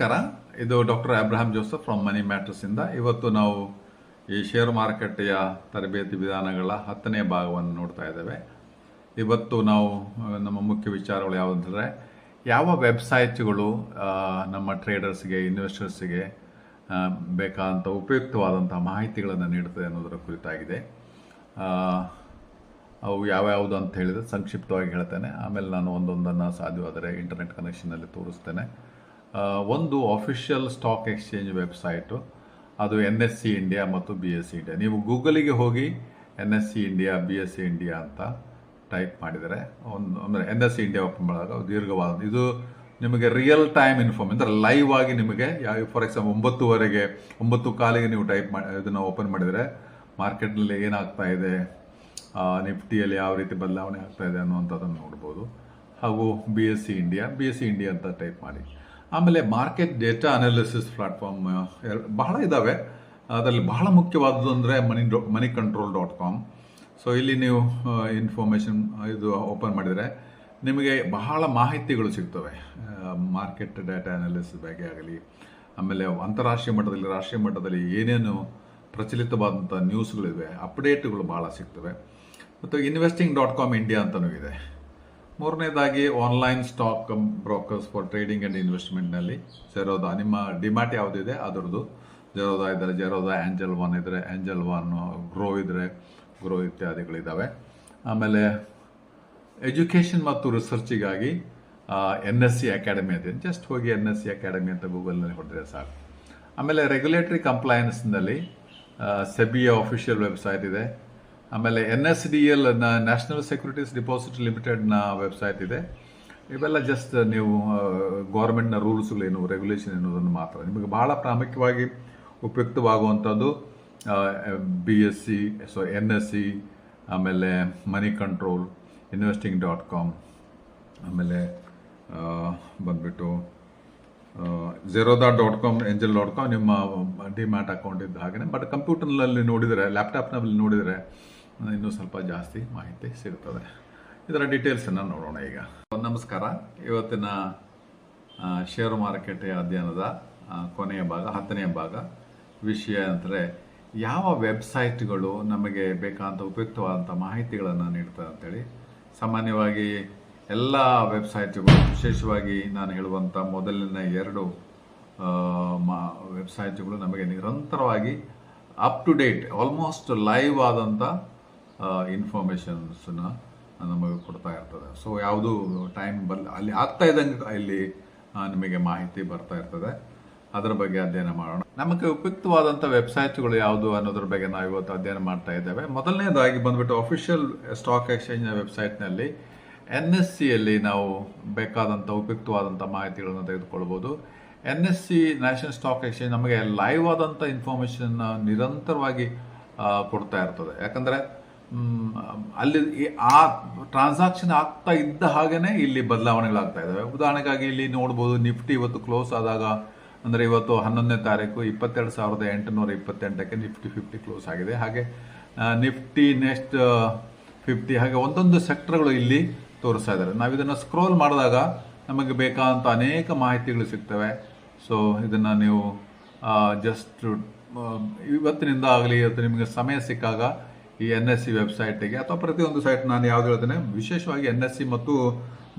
ನಮಸ್ಕಾರ. ಇದು doctor Abraham Joseph from money matters ಇಂದ. ಇವತ್ತು ನಾವು ಈ ಶೇರ್ ಮಾರುಕಟ್ಟೆಯ ತರಬೇತಿ ವಿಧಾನಗಳ ಹತ್ತನೇ ಭಾಗವನ್ನು ನೋಡ್ತಾ ಇದ್ದೇವೆ. ಇವತ್ತು ನಾವು ನಮ್ಮ ಮುಖ್ಯ ವಿಚಾರಗಳು ಯಾವುದಂದ್ರೆ, ಯಾವ ವೆಬ್ಸೈಟ್ಗಳು ನಮ್ಮ ಟ್ರೇಡರ್ಸ್ಗೆ ಇನ್ವೆಸ್ಟರ್ಸ್ಗೆ ಬೇಕಾದಂಥ ಉಪಯುಕ್ತವಾದಂಥ ಮಾಹಿತಿಗಳನ್ನು ನೀಡುತ್ತದೆ ಅನ್ನೋದರ ಕುರಿತಾಗಿದೆ. ಅವು ಯಾವ್ಯಾವುದು ಅಂತ ಹೇಳಿದ್ರೆ ಸಂಕ್ಷಿಪ್ತವಾಗಿ ಹೇಳ್ತೇನೆ. ಆಮೇಲೆ ನಾನು ಒಂದೊಂದನ್ನು ಸಾಧ್ಯವಾದರೆ ಇಂಟರ್ನೆಟ್ ಕನೆಕ್ಷನಲ್ಲಿ ತೋರಿಸ್ತೇನೆ. ಒಂದು ಅಫಿಷಿಯಲ್ ಸ್ಟಾಕ್ ಎಕ್ಸ್ಚೇಂಜ್ ವೆಬ್ಸೈಟು ಅದು ಎನ್ ಎಸ್ ಸಿ ಇಂಡಿಯಾ ಮತ್ತು ಬಿ ಎಸ್ ಸಿ ಇಂಡಿಯಾ ನೀವು ಗೂಗಲಿಗೆ ಹೋಗಿ N S C India B S C India ಅಂತ ಟೈಪ್ ಮಾಡಿದರೆ, ಒಂದು ಅಂದರೆ N S C India open ಮಾಡಿದಾಗ ದೀರ್ಘವಾದ ಇದು ನಿಮಗೆ ರಿಯಲ್ ಟೈಮ್ ಇನ್ಫಾರ್ಮ್ ಅಂದರೆ ಲೈವ್ ಆಗಿ ನಿಮಗೆ ಯಾವ ಫಾರ್ ಎಕ್ಸಾಂಪಲ್ ಒಂಬತ್ತುವರೆಗೆ, ಒಂಬತ್ತು ಕಾಲಿಗೆ ನೀವು ಟೈಪ್ ಮಾಡಿ ಇದನ್ನು ಓಪನ್ ಮಾಡಿದರೆ ಮಾರ್ಕೆಟ್ನಲ್ಲಿ ಏನಾಗ್ತಾ ಇದೆ ನಿಫ್ಟಿಯಲ್ಲಿ ಯಾವ ರೀತಿ ಬದಲಾವಣೆ ಆಗ್ತಾ ಇದೆ ಅನ್ನುವಂಥದ್ದನ್ನು ನೋಡ್ಬೋದು. ಹಾಗೂ B S C India B S C India ಅಂತ ಟೈಪ್ ಮಾಡಿ. ಆಮೇಲೆ ಮಾರ್ಕೆಟ್ ಡೇಟಾ ಅನಾಲಿಸಿಸ್ ಪ್ಲಾಟ್ಫಾರ್ಮ್ ಬಹಳ ಇದ್ದಾವೆ ಅದರಲ್ಲಿ ಬಹಳ ಮುಖ್ಯವಾದದ್ದು ಅಂದರೆ ಮನಿ ಡೊ, money control dot com. So ಇಲ್ಲಿ ನೀವು ಇನ್ಫಾರ್ಮೇಷನ್, ಇದು ಓಪನ್ ಮಾಡಿದರೆ ನಿಮಗೆ ಬಹಳ ಮಾಹಿತಿಗಳು ಸಿಗ್ತವೆ. ಮಾರ್ಕೆಟ್ ಡೇಟಾ ಅನಾಲಿಸಿಸ್ ಬಗ್ಗೆ ಆಗಲಿ, ಆಮೇಲೆ ಅಂತಾರಾಷ್ಟ್ರೀಯ ಮಟ್ಟದಲ್ಲಿ, ರಾಷ್ಟ್ರೀಯ ಮಟ್ಟದಲ್ಲಿ ಏನೇನು ಪ್ರಚಲಿತವಾದಂಥ ನ್ಯೂಸ್ಗಳಿವೆ, ಅಪ್ಡೇಟ್ಗಳು ಭಾಳ ಸಿಗ್ತವೆ. ಮತ್ತು ಇನ್ವೆಸ್ಟಿಂಗ್ ಡಾಟ್ ಕಾಮ್ ಇಂಡಿಯಾ ಅಂತಲೂ ಇದೆ. ಮೂರನೇದಾಗಿ online stock brokers for trading and ಇನ್ವೆಸ್ಟ್ಮೆಂಟ್ನಲ್ಲಿ Zerodha ನಿಮ್ಮ ಡಿಮ್ಯಾಟ್ ಯಾವುದಿದೆ ಅದರದ್ದು. ಜೆರೋದಾ ಇದ್ದರೆ ಜೆರೋದಾ ಆ್ಯಂಜಲ್ ಒನ್ ಇದ್ದರೆ ಆ್ಯಂಜಲ್ ಒನ್ ಗ್ರೋ ಇದ್ದರೆ ಗ್ರೋ ಇತ್ಯಾದಿಗಳಿದ್ದಾವೆ ಆಮೇಲೆ ಎಜುಕೇಷನ್ ಮತ್ತು ರಿಸರ್ಚಿಗಾಗಿ ಎನ್ ಎಸ್ ಸಿ ಅಕಾಡೆಮಿ ಇದೆ. ಜಸ್ಟ್ ಹೋಗಿ ಎನ್ ಎಸ್ ಸಿ ಅಕಾಡೆಮಿ ಅಂತ ಗೂಗಲ್ನಲ್ಲಿ ಹೊಡೆದ್ರೆ ಸಾಕು. ಆಮೇಲೆ ರೆಗ್ಯುಲೇಟರಿ ಕಂಪ್ಲಯನ್ಸ್ನಲ್ಲಿ ಸೆಬಿಯ ಅಫಿಷಿಯಲ್ ವೆಬ್ಸೈಟ್ ಇದೆ. ಆಮೇಲೆ N S D L national securities deposit ಲಿಮಿಟೆಡ್ನ ವೆಬ್ಸೈಟ್ ಇದೆ. ಇವೆಲ್ಲ ಜಸ್ಟ್ ನೀವು ಗೌರ್ಮೆಂಟ್ನ ರೂಲ್ಸ್ಗಳೇನು ರೆಗ್ಯುಲೇಷನ್ ಎನ್ನುವುದನ್ನು ಮಾತ್ರ. ನಿಮಗೆ ಬಹಳ ಪ್ರಾಮುಖ್ಯವಾಗಿ ಉಪಯುಕ್ತವಾಗುವಂಥದ್ದು B S C so N S C ಆಮೇಲೆ money control investing dot com ಆಮೇಲೆ ಬಂದುಬಿಟ್ಟು Zerodha dot com Angel dot com ನಿಮ್ಮ ಡಿಮ್ಯಾಟ್ ಅಕೌಂಟ್ ಇದ್ದ ಹಾಗೆ ಬಟ್ ಕಂಪ್ಯೂಟರ್ನಲ್ಲಿ ನೋಡಿದರೆ ಲ್ಯಾಪ್ಟಾಪ್ನಲ್ಲಿ ನೋಡಿದರೆ ಇನ್ನೂ ಸ್ವಲ್ಪ ಜಾಸ್ತಿ ಮಾಹಿತಿ ಸಿಗುತ್ತದೆ ಇದರ ಡೀಟೇಲ್ಸನ್ನು ನೋಡೋಣ ಈಗ. ನಮಸ್ಕಾರ. ಇವತ್ತಿನ ಶೇರು ಮಾರುಕಟ್ಟೆಯ ಅಧ್ಯಯನದ ಕೊನೆಯ ಭಾಗ, ಹತ್ತನೆಯ ಭಾಗ. ವಿಷಯ ಅಂದರೆ ಯಾವ ವೆಬ್ಸೈಟ್ಗಳು ನಮಗೆ ಬೇಕಾದಂಥ ಉಪಯುಕ್ತವಾದಂಥ ಮಾಹಿತಿಗಳನ್ನು ನೀಡ್ತದೆ ಅಂತೇಳಿ. ಸಾಮಾನ್ಯವಾಗಿ ಎಲ್ಲ ವೆಬ್ಸೈಟ್ಗಳು ವಿಶೇಷವಾಗಿ ನಾನು ಹೇಳುವಂಥ ಮೊದಲಿನ ಎರಡು ಮಾ ವೆಬ್ಸೈಟ್ಗಳು ನಮಗೆ ನಿರಂತರವಾಗಿ up to date almost live ಆದಂಥ ಇನ್ಫಾರ್ಮೇಷನ್ಸನ್ನ ನಮಗೆ ಕೊಡ್ತಾ ಇರ್ತದೆ. ಸೊ ಯಾವುದು ಟೈಮ್ ಬಲ್, ಅಲ್ಲಿ ಆಗ್ತಾ ಇದ್ದಂಗೆ ಇಲ್ಲಿ ನಿಮಗೆ ಮಾಹಿತಿ ಬರ್ತಾ ಇರ್ತದೆ. ಅದರ ಬಗ್ಗೆ ಅಧ್ಯಯನ ಮಾಡೋಣ. ನಮಗೆ ಉಪಯುಕ್ತವಾದಂಥ ವೆಬ್ಸೈಟ್ಗಳು ಯಾವುದು ಅನ್ನೋದ್ರ ಬಗ್ಗೆ ನಾವು ಇವತ್ತು ಅಧ್ಯಯನ ಮಾಡ್ತಾ ಇದ್ದೇವೆ. ಮೊದಲನೇದಾಗಿ ಬಂದ್ಬಿಟ್ಟು ಅಫಿಷಿಯಲ್ ಸ್ಟಾಕ್ ಎಕ್ಸ್ಚೇಂಜ್ನ ವೆಬ್ಸೈಟ್ನಲ್ಲಿ ಎನ್ ಎಸ್ ಸಿಯಲ್ಲಿ ನಾವು ಬೇಕಾದಂಥ ಉಪಯುಕ್ತವಾದಂಥ ಮಾಹಿತಿಗಳನ್ನು ತೆಗೆದುಕೊಳ್ಬೋದು. N S C national stock exchange ನಮಗೆ ಲೈವ್ ಆದಂಥ ಇನ್ಫಾರ್ಮೇಷನ್ನ ನಿರಂತರವಾಗಿ ಕೊಡ್ತಾ ಇರ್ತದೆ. ಯಾಕಂದರೆ ಅಲ್ಲಿ ಆ ಟ್ರಾನ್ಸಾಕ್ಷನ್ ಆಗ್ತಾ ಇದ್ದ ಹಾಗೇನೆ ಇಲ್ಲಿ ಬದಲಾವಣೆಗಳಾಗ್ತಾ ಇದ್ದಾವೆ ಉದಾಹರಣೆಗಾಗಿ ಇಲ್ಲಿ ನೋಡ್ಬೋದು, ನಿಫ್ಟಿ ಇವತ್ತು ಕ್ಲೋಸ್ ಆದಾಗ, ಅಂದರೆ ಇವತ್ತು ಹನ್ನೊಂದನೇ ತಾರೀಕು ಇಪ್ಪತ್ತೆರಡು ಸಾವಿರದ ಎಂಟುನೂರ ಇಪ್ಪತ್ತೆಂಟಕ್ಕೆ ನಿಫ್ಟಿ ಫಿಫ್ಟಿ ಕ್ಲೋಸ್ ಆಗಿದೆ. ಹಾಗೆ ನಿಫ್ಟಿ ನೆಕ್ಸ್ಟ್ ಫಿಫ್ಟಿ ಹಾಗೆ ಒಂದೊಂದು ಸೆಕ್ಟರ್ಗಳು ಇಲ್ಲಿ ತೋರಿಸ್ತಾ ಇದ್ದಾರೆ. ನಾವು ಇದನ್ನು ಸ್ಕ್ರೋಲ್ ಮಾಡಿದಾಗ ನಮಗೆ ಬೇಕಾದಂಥ ಅನೇಕ ಮಾಹಿತಿಗಳು ಸಿಗ್ತವೆ. ಸೊ ಇದನ್ನು ನೀವು ಜಸ್ಟ್ ಇವತ್ತಿನಿಂದ ಆಗಲಿ, ಇವತ್ತು ನಿಮಗೆ ಸಮಯ ಸಿಕ್ಕಾಗ ಈ ಎನ್ ಎಸ್ ಸಿ ವೆಬ್ಸೈಟಿಗೆ ಅಥವಾ ಪ್ರತಿಯೊಂದು ಸೈಟ್ ನಾನು ಯಾವ್ದು ಹೇಳ್ತೇನೆ, ವಿಶೇಷವಾಗಿ ಎನ್ ಎಸ್ ಸಿ ಮತ್ತು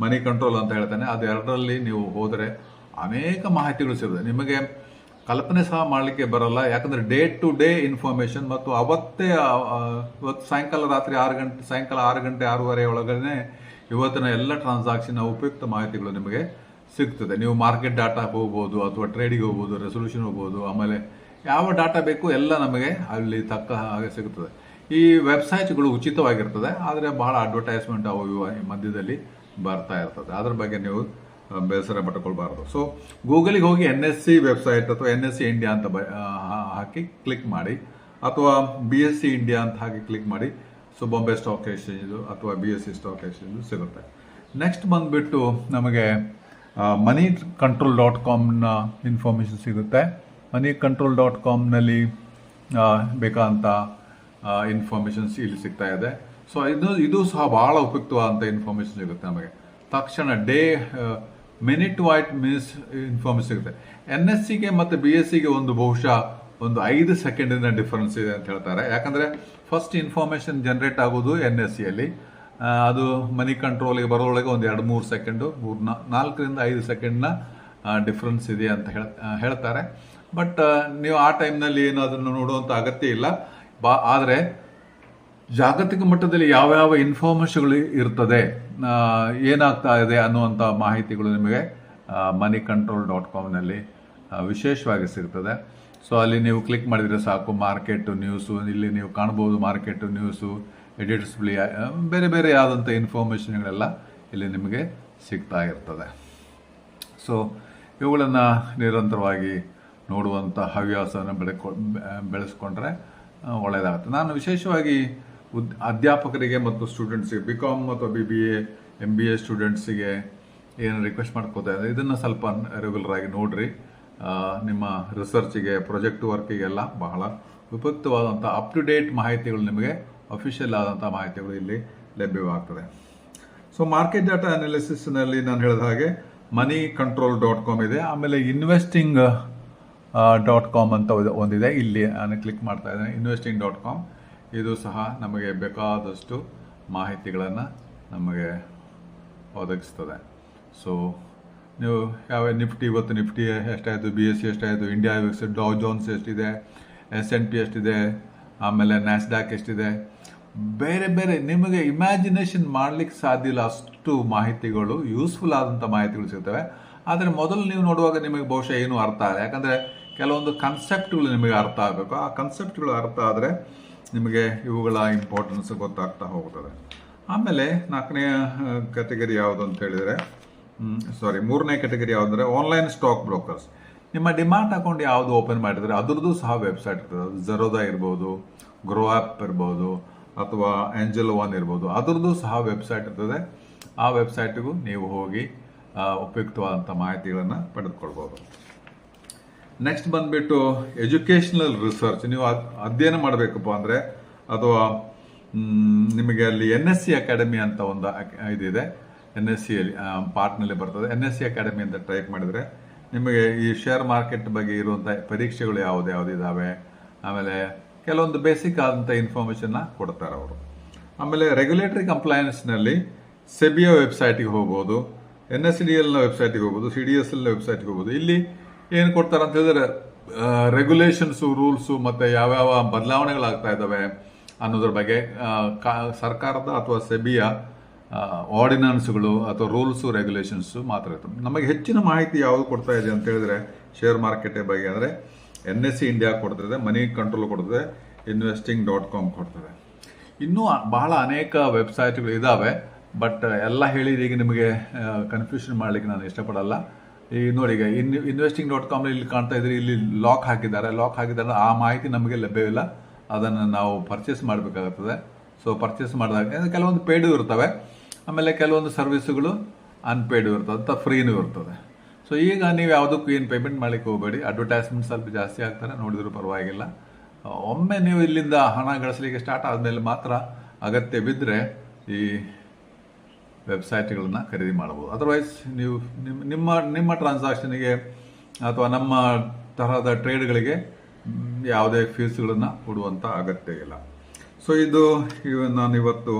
ಮನಿ ಕಂಟ್ರೋಲ್ ಅಂತ ಹೇಳ್ತೇನೆ. ಅದು ಎರಡರಲ್ಲಿ ನೀವು ಹೋದರೆ ಅನೇಕ ಮಾಹಿತಿಗಳು ಸಿಗುತ್ತೆ. ನಿಮಗೆ ಕಲ್ಪನೆ ಸಹ ಮಾಡಲಿಕ್ಕೆ ಬರಲ್ಲ. ಯಾಕಂದ್ರೆ ಡೇ ಟು ಡೇ ಇನ್ಫಾರ್ಮೇಶನ್ ಮತ್ತು ಅವತ್ತೇ ಇವತ್ತು ಸಾಯಂಕಾಲ ರಾತ್ರಿ ಆರು ಗಂಟೆ, ಸಾಯಂಕಾಲ ಆರು ಗಂಟೆ ಆರೂವರೆ ಒಳಗಡೆ ಇವತ್ತಿನ ಎಲ್ಲ ಟ್ರಾನ್ಸಾಕ್ಷನ್ ಉಪಯುಕ್ತ ಮಾಹಿತಿಗಳು ನಿಮಗೆ ಸಿಗ್ತದೆ. ನೀವು ಮಾರ್ಕೆಟ್ ಡಾಟಾ ಹೋಗ್ಬೋದು ಅಥವಾ ಟ್ರೇಡಿಗೆ ಹೋಗ್ಬೋದು ರೆಸೊಲ್ಯೂಷನ್ ಹೋಗ್ಬೋದು, ಆಮೇಲೆ ಯಾವ ಡಾಟಾ ಬೇಕು ಎಲ್ಲ ನಮಗೆ ಅಲ್ಲಿ ತಕ್ಕ ಹಾಗೆ ಸಿಗುತ್ತದೆ ಈ ವೆಬ್ಸೈಟ್ಗಳು ಉಚಿತವಾಗಿರ್ತದೆ, ಆದರೆ ಬಹಳ ಅಡ್ವರ್ಟೈಸ್ಮೆಂಟ್ ಅವು ಇವು ಮಧ್ಯದಲ್ಲಿ ಬರ್ತಾ ಇರ್ತದೆ. ಅದ್ರ ಬಗ್ಗೆ ನೀವು ಬೇಸರ ಪಟ್ಟುಕೊಳ್ಬಾರ್ದು. ಸೊ ಗೂಗಲಿಗೆ ಹೋಗಿ ಎನ್ ಎಸ್ ಸಿ ವೆಬ್ಸೈಟ್ ಅಥವಾ ಎನ್ ಎಸ್ ಸಿ ಇಂಡಿಯಾ ಅಂತ ಹಾಕಿ ಕ್ಲಿಕ್ ಮಾಡಿ. ಅಥವಾ ಬಿ ಎಸ್ ಸಿ ಇಂಡಿಯಾ ಅಂತ ಹಾಕಿ ಕ್ಲಿಕ್ ಮಾಡಿ. ಸೊ ಬಾಂಬೆ ಸ್ಟಾಕ್ ಎಕ್ಸ್ಚೇಂಜು ಅಥವಾ B S C stock exchange ಸಿಗುತ್ತೆ. ನೆಕ್ಸ್ಟ್ ಬಂದುಬಿಟ್ಟು ನಮಗೆ ಮನಿ ಕಂಟ್ರೋಲ್ ಡಾಟ್ ಕಾಮ್ನ ಇನ್ಫಾರ್ಮೇಷನ್ ಸಿಗುತ್ತೆ. ಮನಿ ಕಂಟ್ರೋಲ್ ಡಾಟ್ ಕಾಮ್ನಲ್ಲಿ ಬೇಕಾದಂಥ ಇನ್ಫಾರ್ಮೇಷನ್ಸ್ ಇಲ್ಲಿ ಸಿಗ್ತಾ ಇದೆ. ಸೊ ಇದು ಇದು ಸಹ ಭಾಳ ಉಪಯುಕ್ತವಾದಂಥ ಇನ್ಫಾರ್ಮೇಷನ್ ಸಿಗುತ್ತೆ ನಮಗೆ. ತಕ್ಷಣ day minute wait minutes information ಸಿಗುತ್ತೆ. ಎನ್ ಎಸ್ ಸಿಗೆ ಮತ್ತು ಬಿ ಎಸ್ ಸಿಗೆ ಒಂದು ಬಹುಶಃ ಒಂದು ಐದು ಸೆಕೆಂಡಿನ ಡಿಫರೆನ್ಸ್ ಇದೆ ಅಂತ ಹೇಳ್ತಾರೆ. ಯಾಕಂದರೆ ಫಸ್ಟ್ ಇನ್ಫಾರ್ಮೇಷನ್ ಜನರೇಟ್ ಆಗೋದು ಎನ್ ಎಸ್ ಸಿಯಲ್ಲಿ ಅದು ಮನಿ ಕಂಟ್ರೋಲಿಗೆ ಬರೋಳಗೆ ಒಂದು ಎರಡು ಮೂರು ಸೆಕೆಂಡು, ಮೂರು ನಾಲ್ಕರಿಂದ ಐದು ಸೆಕೆಂಡ್ನ ಡಿಫ್ರೆನ್ಸ್ ಇದೆ ಅಂತ ಹೇಳ್ ಹೇಳ್ತಾರೆ. ಬಟ್ ನೀವು ಆ ಟೈಮ್ನಲ್ಲಿ ಏನು ಅದನ್ನು ನೋಡುವಂಥ ಅಗತ್ಯ ಇಲ್ಲ. ಬಾ, ಆದರೆ ಜಾಗತಿಕ ಮಟ್ಟದಲ್ಲಿ ಯಾವ್ಯಾವ ಇನ್ಫಾರ್ಮೇಷನ್ಗಳು ಇರ್ತದೆ ಏನಾಗ್ತಾ ಇದೆ ಅನ್ನುವಂಥ ಮಾಹಿತಿಗಳು ನಿಮಗೆ ಮನಿ ಕಂಟ್ರೋಲ್ ಡಾಟ್ ಕಾಮ್ನಲ್ಲಿ ವಿಶೇಷವಾಗಿ ಸಿಗ್ತದೆ. ಸೊ ಅಲ್ಲಿ ನೀವು ಕ್ಲಿಕ್ ಮಾಡಿದರೆ ಸಾಕು ಮಾರ್ಕೆಟು ನ್ಯೂಸು ಇಲ್ಲಿ ನೀವು ಕಾಣ್ಬೋದು ಮಾರ್ಕೆಟು ನ್ಯೂಸು ಎಡಿಟ್ಸ್ ಬಿಳಿ ಬೇರೆ ಬೇರೆ ಆದಂಥ ಇನ್ಫಾರ್ಮೇಷನ್ಗಳೆಲ್ಲ ಇಲ್ಲಿ ನಿಮಗೆ ಸಿಗ್ತಾ ಇರ್ತದೆ. ಸೊ ಇವುಗಳನ್ನು ನಿರಂತರವಾಗಿ ನೋಡುವಂಥ ಹವ್ಯಾಸವನ್ನು ಬೆಳೆಕೊ ಬೆಳೆಸ್ಕೊಂಡ್ರೆ ಒಳ್ಳೆಯದಾಗುತ್ತೆ. ನಾನು ವಿಶೇಷವಾಗಿ ಉದ್, ಅಧ್ಯಾಪಕರಿಗೆ ಮತ್ತು ಸ್ಟೂಡೆಂಟ್ಸಿಗೆ ಬಿ ಕಾಮ್ ಅಥವಾ B B A M B A ಸ್ಟೂಡೆಂಟ್ಸಿಗೆ ಏನು ರಿಕ್ವೆಸ್ಟ್ ಮಾಡ್ಕೋತಾ ಇದ್ದಾರೆ ಇದನ್ನು ಸ್ವಲ್ಪ ರೆಗ್ಯುಲರ್ ಆಗಿ ನೋಡಿರಿ. ನಿಮ್ಮ ರಿಸರ್ಚಿಗೆ ಪ್ರಾಜೆಕ್ಟ್ ವರ್ಕಿಗೆಲ್ಲ ಬಹಳ ಉಪಯುಕ್ತವಾದಂಥ ಅಪ್ ಟು ಡೇಟ್ ಮಾಹಿತಿಗಳು ನಿಮಗೆ ಅಫಿಷಿಯಲ್ ಆದಂಥ ಮಾಹಿತಿಗಳು ಇಲ್ಲಿ ಲಭ್ಯವಾಗ್ತದೆ. ಸೊ ಮಾರ್ಕೆಟ್ ಡಾಟಾ ಅನಾಲಿಸಿಸ್ನಲ್ಲಿ ನಾನು ಹೇಳಿದ ಹಾಗೆ ಮನಿ ಕಂಟ್ರೋಲ್ ಡಾಟ್ ಕಾಮ್ ಇದೆ. ಆಮೇಲೆ ಇನ್ವೆಸ್ಟಿಂಗ್ ಡಾಟ್ ಕಾಮ್ ಅಂತ ಒಂದಿದೆ. ಇಲ್ಲಿ ನಾನು ಕ್ಲಿಕ್ ಮಾಡ್ತಾ ಇದ್ದೇನೆ. ಇನ್ವೆಸ್ಟಿಂಗ್ ಡಾಟ್ ಕಾಮ್ ಇದು ಸಹ ನಮಗೆ ಬೇಕಾದಷ್ಟು ಮಾಹಿತಿಗಳನ್ನು ನಮಗೆ ಒದಗಿಸ್ತದೆ. ಸೊ ನೀವು ಯಾವ ನಿಫ್ಟಿ, ಇವತ್ತು ನಿಫ್ಟಿ ಎಷ್ಟಾಯಿತು? ಬಿ ಎಸ್ ಸಿ ಎಷ್ಟಾಯಿತು? ಇಂಡಿಯಾ ಡೌ ಜೋನ್ಸ್ ಎಷ್ಟಿದೆ? ಎಸ್ ಎನ್ ಪಿ ಎಷ್ಟಿದೆ? ಆಮೇಲೆ ನ್ಯಾಸ್ಡ್ಯಾಕ್ ಎಷ್ಟಿದೆ? ಬೇರೆ ಬೇರೆ ನಿಮಗೆ ಇಮ್ಯಾಜಿನೇಷನ್ ಮಾಡ್ಲಿಕ್ಕೆ ಸಾಧ್ಯ ಇಲ್ಲ. ಅಷ್ಟು ಮಾಹಿತಿಗಳು ಯೂಸ್ಫುಲ್ ಆದಂಥ ಮಾಹಿತಿಗಳು ಸಿಗ್ತವೆ. ಆದರೆ ಮೊದಲು ನೀವು ನೋಡುವಾಗ ನಿಮಗೆ ಬಹುಶಃ ಏನು ಅರ್ಥ ಆಗಲ್ಲ ಯಾಕಂದರೆ ಕೆಲವೊಂದು ಕನ್ಸೆಪ್ಟ್ಗಳು ನಿಮಗೆ ಅರ್ಥ ಆಗಬೇಕು. ಆ ಕನ್ಸೆಪ್ಟ್ಗಳು ಅರ್ಥ ಆದರೆ ನಿಮಗೆ ಇವುಗಳ ಇಂಪಾರ್ಟೆನ್ಸ್ ಗೊತ್ತಾಗ್ತಾ ಹೋಗ್ತದೆ. ಆಮೇಲೆ ನಾಲ್ಕನೇ ಕ್ಯಾಟಗರಿ ಯಾವುದು ಅಂತ ಹೇಳಿದರೆ ಸಾರಿ ಮೂರನೇ ಕ್ಯಾಟಗರಿ ಯಾವುದಂದ್ರೆ ಆನ್ಲೈನ್ ಸ್ಟಾಕ್ ಬ್ರೋಕರ್ಸ್ ನಿಮ್ಮ ಡಿಮಾಂಡ್ ಅಕೌಂಟ್ ಯಾವುದು ಓಪನ್ ಮಾಡಿದರೆ ಅದರದ್ದು ಸಹ ವೆಬ್ಸೈಟ್ ಇರ್ತದೆ. ಅದು ಜರೋದಾ ಇರ್ಬೋದು ಗ್ರೋ ಆ್ಯಪ್ ಇರ್ಬೋದು, ಅಥವಾ ಏಂಜಲ್ ಒನ್ ಇರ್ಬೋದು. ಅದರದ್ದು ಸಹ ವೆಬ್ಸೈಟ್ ಇರ್ತದೆ. ಆ ವೆಬ್ಸೈಟ್ಗೂ ನೀವು ಹೋಗಿ ಉಪಯುಕ್ತವಾದಂಥ ಮಾಹಿತಿಗಳನ್ನು ಪಡೆದುಕೊಳ್ಬೋದು. ನೆಕ್ಸ್ಟ್ ಬಂದ್ಬಿಟ್ಟು ಎಜುಕೇಷನಲ್ ರಿಸರ್ಚ್ ನೀವು ಅಧ್ಯಯನ ಮಾಡಬೇಕಪ್ಪ ಅಂದರೆ ಅಥವಾ ನಿಮಗೆ ಅಲ್ಲಿ ಎನ್ ಎಸ್ ಸಿ ಅಕಾಡೆಮಿ ಅಂತ ಒಂದು ಇದಿದೆ. ಎನ್ ಎಸ್ ಸಿಯಲ್ಲಿ ಪಾರ್ಟ್ನಲ್ಲಿ ಬರ್ತದೆ. ಎನ್ ಎಸ್ ಸಿ ಅಕಾಡೆಮಿ ಅಂತ ಟೈಪ್ ಮಾಡಿದರೆ ನಿಮಗೆ ಈ ಶೇರ್ ಮಾರ್ಕೆಟ್ ಬಗ್ಗೆ ಇರುವಂಥ ಪರೀಕ್ಷೆಗಳು ಯಾವ್ದು ಯಾವ್ದು ಇದ್ದಾವೆ ಆಮೇಲೆ ಕೆಲವೊಂದು ಬೇಸಿಕ್ ಆದಂಥ ಇನ್ಫಾರ್ಮೇಷನ್ನ ಕೊಡ್ತಾರೆ ಅವರು ಆಮೇಲೆ ರೆಗ್ಯುಲೇಟರಿ ಕಂಪ್ಲೈನ್ಸ್ನಲ್ಲಿ ಸೆಬಿಯ ವೆಬ್ಸೈಟಿಗೆ ಹೋಗ್ಬೋದು. ಎನ್ ಎಸ್ ಡಿ ಎಲ್ನ ವೆಬ್ಸೈಟಿಗೆ ಹೋಗ್ಬೋದು ಸಿ ಡಿ ಎಸ್ ಎಲ್ನ ವೆಬ್ಸೈಟ್ಗೆ ಹೋಗ್ಬೋದು. ಇಲ್ಲಿ ಏನು ಕೊಡ್ತಾರೆ ಅಂತ ಹೇಳಿದ್ರೆ ರೆಗ್ಯುಲೇಷನ್ಸು ರೂಲ್ಸು ಮತ್ತು ಯಾವ್ಯಾವ ಬದಲಾವಣೆಗಳಾಗ್ತಾ ಇದ್ದಾವೆ ಅನ್ನೋದ್ರ ಬಗ್ಗೆ ಸರ್ಕಾರದ ಅಥವಾ ಸೆಬಿಯ ಆರ್ಡಿನೆನ್ಸ್ಗಳು ಅಥವಾ ರೂಲ್ಸು ರೆಗ್ಯುಲೇಷನ್ಸು ಮಾತ್ರ ಇರ್ತವೆ. ನಮಗೆ ಹೆಚ್ಚಿನ ಮಾಹಿತಿ ಯಾವುದು ಕೊಡ್ತಾ ಇದೆ ಅಂತ ಹೇಳಿದ್ರೆ ಶೇರ್ ಮಾರ್ಕೆಟ್ ಬಗ್ಗೆ ಅಂದರೆ ಎನ್ ಎಸ್ ಸಿ ಇಂಡಿಯಾ ಕೊಡ್ತದೆ ಮನಿ ಕಂಟ್ರೋಲ್ ಕೊಡ್ತದೆ ಇನ್ವೆಸ್ಟಿಂಗ್ ಡಾಟ್ ಕಾಮ್ ಕೊಡ್ತದೆ. ಇನ್ನೂ ಬಹಳ ಅನೇಕ ವೆಬ್ಸೈಟ್ಗಳು ಇದ್ದಾವೆ ಬಟ್ ಎಲ್ಲ ಹೇಳಿದ ಈಗ ನಿಮಗೆ ಕನ್ಫ್ಯೂಷನ್ ಮಾಡಲಿಕ್ಕೆ ನಾನು ಇಷ್ಟಪಡಲ್ಲ. ಈ ನೋಡಿ ಈಗ ಇನ್ ಇನ್ವೆಸ್ಟಿಂಗ್ ಡಾಟ್ ಕಾಮ್ ಇಲ್ಲಿ ಕಾಣ್ತಾ ಇದ್ರೆ, ಇಲ್ಲಿ ಲಾಕ್ ಹಾಕಿದ್ದಾರೆ. ಲಾಕ್ ಹಾಕಿದ್ದಾರೆ ಆ ಮಾಹಿತಿ ನಮಗೆ ಲಭ್ಯವಿಲ್ಲ. ಅದನ್ನು ನಾವು ಪರ್ಚೇಸ್ ಮಾಡಬೇಕಾಗುತ್ತದೆ ಸೊ ಪರ್ಚೇಸ್ ಮಾಡಿದಾಗ ಕೆಲವೊಂದು ಪೇಡು ಇರ್ತವೆ. ಆಮೇಲೆ ಕೆಲವೊಂದು ಸರ್ವಿಸ್ಗಳು ಅನ್ಪೇಯ್ಡ್ ಇರ್ತದೆ ಅಂತ ಫ್ರೀನೂ ಇರ್ತದೆ. ಸೊ ಈಗ ನೀವು ಯಾವುದಕ್ಕೂ ಏನು ಪೇಮೆಂಟ್ ಮಾಡಲಿಕ್ಕೆ ಹೋಗಬೇಡಿ. ಅಡ್ವರ್ಟೈಸ್ಮೆಂಟ್ ಸ್ವಲ್ಪ ಜಾಸ್ತಿ ಆಗ್ತಾರೆ. ನೋಡಿದರೂ ಪರವಾಗಿಲ್ಲ. ಒಮ್ಮೆ ನೀವು ಇಲ್ಲಿಂದ ಹಣ ಗಳಿಸಲಿಕ್ಕೆ ಸ್ಟಾರ್ಟ್ ಆದಮೇಲೆ ಮಾತ್ರ ಅಗತ್ಯ ಬಿದ್ದರೆ ಈ ವೆಬ್ಸೈಟ್ಗಳನ್ನ ಖರೀದಿ ಮಾಡಬಹುದು. ಅದರ್ವೈಸ್ ನೀವು ನಿಮ್ಮ ನಿಮ್ಮ ನಿಮ್ಮ ಟ್ರಾನ್ಸಾಕ್ಷನ್ಗೆ ಅಥವಾ ನಮ್ಮ ತರಹದ ಟ್ರೇಡ್ಗಳಿಗೆ ಯಾವುದೇ ಫೀಸ್ಗಳನ್ನು ಕೊಡುವಂಥ ಅಗತ್ಯ ಇಲ್ಲ. ಸೊ ಇದು ಇವ ನಾನು ಇವತ್ತು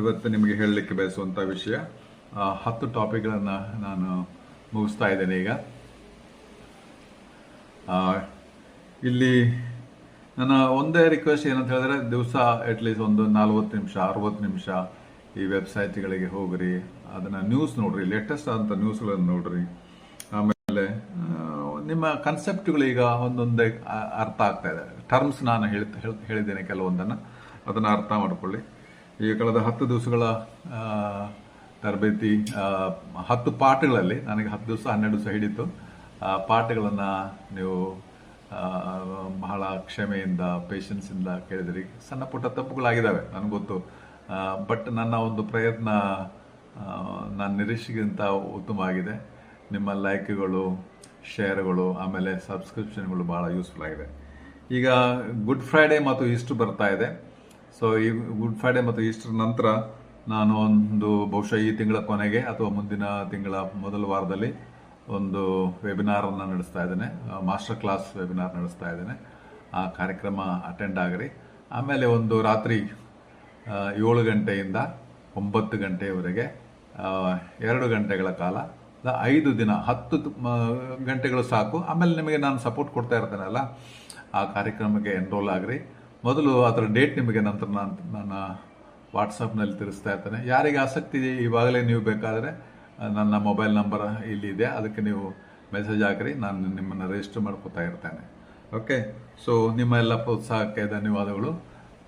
ಇವತ್ತು ನಿಮಗೆ ಹೇಳಲಿಕ್ಕೆ ಬಯಸುವಂಥ ವಿಷಯ. ಹತ್ತು ಟಾಪಿಕ್ಗಳನ್ನು ನಾನು ಮುಗಿಸ್ತಾ ಇದ್ದೇನೆ ಈಗ. ಇಲ್ಲಿ ನನ್ನ ಒಂದೇ ರಿಕ್ವೆಸ್ಟ್ ಏನಂತ ಹೇಳಿದ್ರೆ ದಿವಸ ಅಟ್ಲೀಸ್ಟ್ ಒಂದು ನಲ್ವತ್ತು ನಿಮಿಷ, ಅರವತ್ತು ನಿಮಿಷ ಈ ವೆಬ್ಸೈಟ್ಗಳಿಗೆ ಹೋಗ್ರಿ, ಅದನ್ನ ನ್ಯೂಸ್ ನೋಡ್ರಿ ಲೇಟೆಸ್ಟ್ ಆದಂಥ ನ್ಯೂಸ್ಗಳನ್ನು ನೋಡ್ರಿ. ಆಮೇಲೆ ನಿಮ್ಮ ಕನ್ಸೆಪ್ಟ್ಗಳು ಈಗ ಒಂದೊಂದೇ ಅರ್ಥ ಆಗ್ತಾ ಇದೆ. ಟರ್ಮ್ಸ್ ನಾನು ಹೇಳ್ತಾ ಹೇಳ್- ಹೇಳಿದ್ದೇನೆ ಕೆಲವೊಂದನ್ನು. ಅದನ್ನು ಅರ್ಥ ಮಾಡ್ಕೊಳ್ಳಿ. ಈ ಕಳೆದ ಹತ್ತು ದಿವಸಗಳ ತರಬೇತಿ ಹತ್ತು ಪಾಠಗಳಲ್ಲಿ, ನನಗೆ ಹತ್ತು ದಿವಸ ಹನ್ನೆರಡು ದಿವಸ ಹಿಡಿತು. ಆ ಪಾಠಗಳನ್ನು ನೀವು ಬಹಳ ಕ್ಷಮೆಯಿಂದ ಪೇಷನ್ಸಿಂದ ಕೇಳಿದ್ರಿ. ಸಣ್ಣ ಪುಟ್ಟ ತಪ್ಪುಗಳಾಗಿದ್ದಾವೆ, ನನಗೆ ಗೊತ್ತು. ಬಟ್ ನನ್ನ ಒಂದು ಪ್ರಯತ್ನ ನಾನು ನಿರೀಕ್ಷೆಗಿಂತ ಉತ್ತಮವಾಗಿದೆ. ನಿಮ್ಮ ಲೈಕ್ಗಳು, ಶೇರ್ಗಳು, ಆಮೇಲೆ ಸಬ್ಸ್ಕ್ರಿಪ್ಷನ್ಗಳು ಭಾಳ ಯೂಸ್ಫುಲ್ ಆಗಿದೆ. ಈಗ ಗುಡ್ ಫ್ರೈಡೇ ಮತ್ತು ಈಸ್ಟರ್ ಬರ್ತಾ ಇದೆ. ಸೊ ಈ ಗುಡ್ ಫ್ರೈಡೇ ಮತ್ತು ಈಸ್ಟರ್ ನಂತರ ನಾನು ಒಂದು ಬಹುಶಃ ಈ ತಿಂಗಳ ಕೊನೆಗೆ ಅಥವಾ ಮುಂದಿನ ತಿಂಗಳ ಮೊದಲ ವಾರದಲ್ಲಿ ಒಂದು ವೆಬಿನಾರನ್ನು ನಡೆಸ್ತಾ ಇದ್ದೇನೆ. ಮಾಸ್ಟರ್ ಕ್ಲಾಸ್ ವೆಬಿನಾರ್ ನಡೆಸ್ತಾ ಇದ್ದೇನೆ. ಆ ಕಾರ್ಯಕ್ರಮ ಅಟೆಂಡ್ ಆಗಿರಿ. ಆಮೇಲೆ ಒಂದು ರಾತ್ರಿ ಏಳು ಗಂಟೆಯಿಂದ ಒಂಬತ್ತು ಗಂಟೆಯವರೆಗೆ ಎರಡು ಗಂಟೆಗಳ ಕಾಲ ಐದು ದಿನ, ಹತ್ತು ಗಂಟೆಗಳು ಸಾಕು. ಆಮೇಲೆ ನಿಮಗೆ ನಾನು ಸಪೋರ್ಟ್ ಕೊಡ್ತಾ ಇರ್ತೇನಲ್ಲ ಆ ಕಾರ್ಯಕ್ರಮಕ್ಕೆ ಎನ್ರೋಲ್ ಆಗಿರಿ. ಮೊದಲು ಅದರ ಡೇಟ್ ನಿಮಗೆ ನಂತರ ನಾನು ನನ್ನ ವಾಟ್ಸಪ್ನಲ್ಲಿ ತಿಳಿಸ್ತಾ ಇರ್ತೇನೆ. ಯಾರಿಗೆ ಆಸಕ್ತಿ ಇವಾಗಲೇ ನೀವು ಬೇಕಾದರೆ ನನ್ನ ಮೊಬೈಲ್ ನಂಬರ್ ಇಲ್ಲಿದೆ ಅದಕ್ಕೆ ನೀವು ಮೆಸೇಜ್ ಹಾಕಿರಿ. ನಾನು ನಿಮ್ಮನ್ನು ರಿಜಿಸ್ಟರ್ ಮಾಡ್ಕೋತಾ ಇರ್ತೇನೆ. ಓಕೆ ಸೊ ನಿಮ್ಮ ಎಲ್ಲ ಪ್ರೋತ್ಸಾಹಕ್ಕೆ ಧನ್ಯವಾದಗಳು.